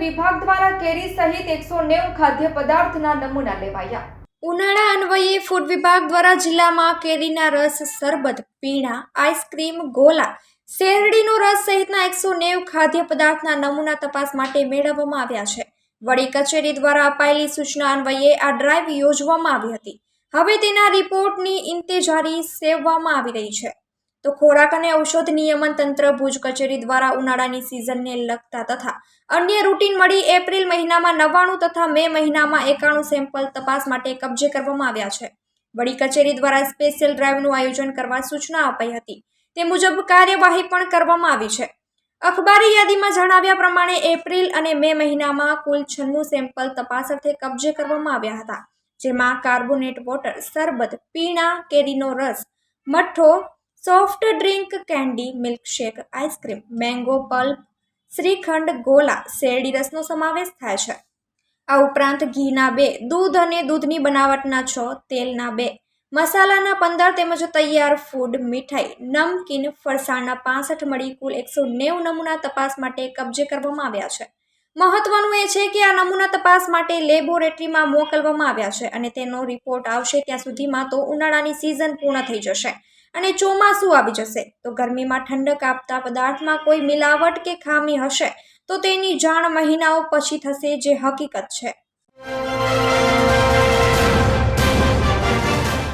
વિભાગ દ્વારા કેરી સહિત એકસો નેવું ખાદ્ય પદાર્થના નમૂના લેવાયા. ઉનાળા અન્વયે ફૂડ વિભાગ દ્વારા જિલ્લામાં કેરીના રસ શરબત પીણા, આઈસ્ક્રીમ, ગોલા, શેરડીનો રસ સહિતના એકસો નેવું ખાદ્ય પદાર્થના નમૂના તપાસ માટે મેળવવામાં આવ્યા છે. વડી કચેરી દ્વારા અપાયેલી સૂચના અન્વયે આ ડ્રાઈવ યોજવામાં આવી હતી. હવે તેના રિપોર્ટની ઇંતેજારી સેવવામાં આવી રહી છે. તો ખોરાક અને ઔષધ નિયમન તંત્ર ભુજ કચેરી દ્વારા ઉનાળાની સિઝનને લગતા તથા અન્ય રૂટીન મળી એપ્રિલ મહિનામાં નવ્વાણું તથા મે મહિનામાં એકાણું સેમ્પલ તપાસ માટે કબજે કરવામાં આવ્યા છે. વડી કચેરી દ્વારા સ્પેશિયલ ડ્રાઈવનું આયોજન કરવા સૂચના અપાઈ હતી. તે મુજબ કાર્યવાહી પણ કરવામાં આવી છે. અખબારી યાદીમાં જણાવ્યા પ્રમાણે એપ્રિલ અને મે મહિનામાં કુલ છન્નું સેમ્પલ તપાસ અર્થે કબજે કરવામાં આવ્યા હતા. જેમાં કાર્બોનેટ વોટર શરબત, પીણા, કેરીનો રસ, મઠ્ઠો soft drink candy, milkshake, ice cream, mango, pulp, shrikhand, ગોલા, શેરડી રસનો સમાવેશ થાય છે. આ ઉપરાંત ઘીના બે, દૂધ અને દૂધની બનાવટના છ, તેલના બે, મસાલાના પંદર તેમજ તૈયાર ફૂડ, મીઠાઈ, નમકીન, ફરસાણના પાસઠ મળી કુલ એકસો નેવું નમૂના તપાસ માટે કબજે કરવામાં આવ્યા છે. મહત્વનું એ છે કે આ નમૂના તપાસ માટે લેબોરેટરીમાં મોકલવામાં આવ્યા છે અને તેનો રિપોર્ટ આવશે ત્યાં સુધીમાં તો ઉનાળાની સિઝન પૂર્ણ થઈ જશે. અને ચોમાસું આવી જશે. તો ગરમીમાં ઠંડક આપતા પદાર્થમાં કોઈ મિલાવટ કે ખામી હશે, તો તેની જાણ મહિનાઓ પછી થશે, જે હકીકત છે.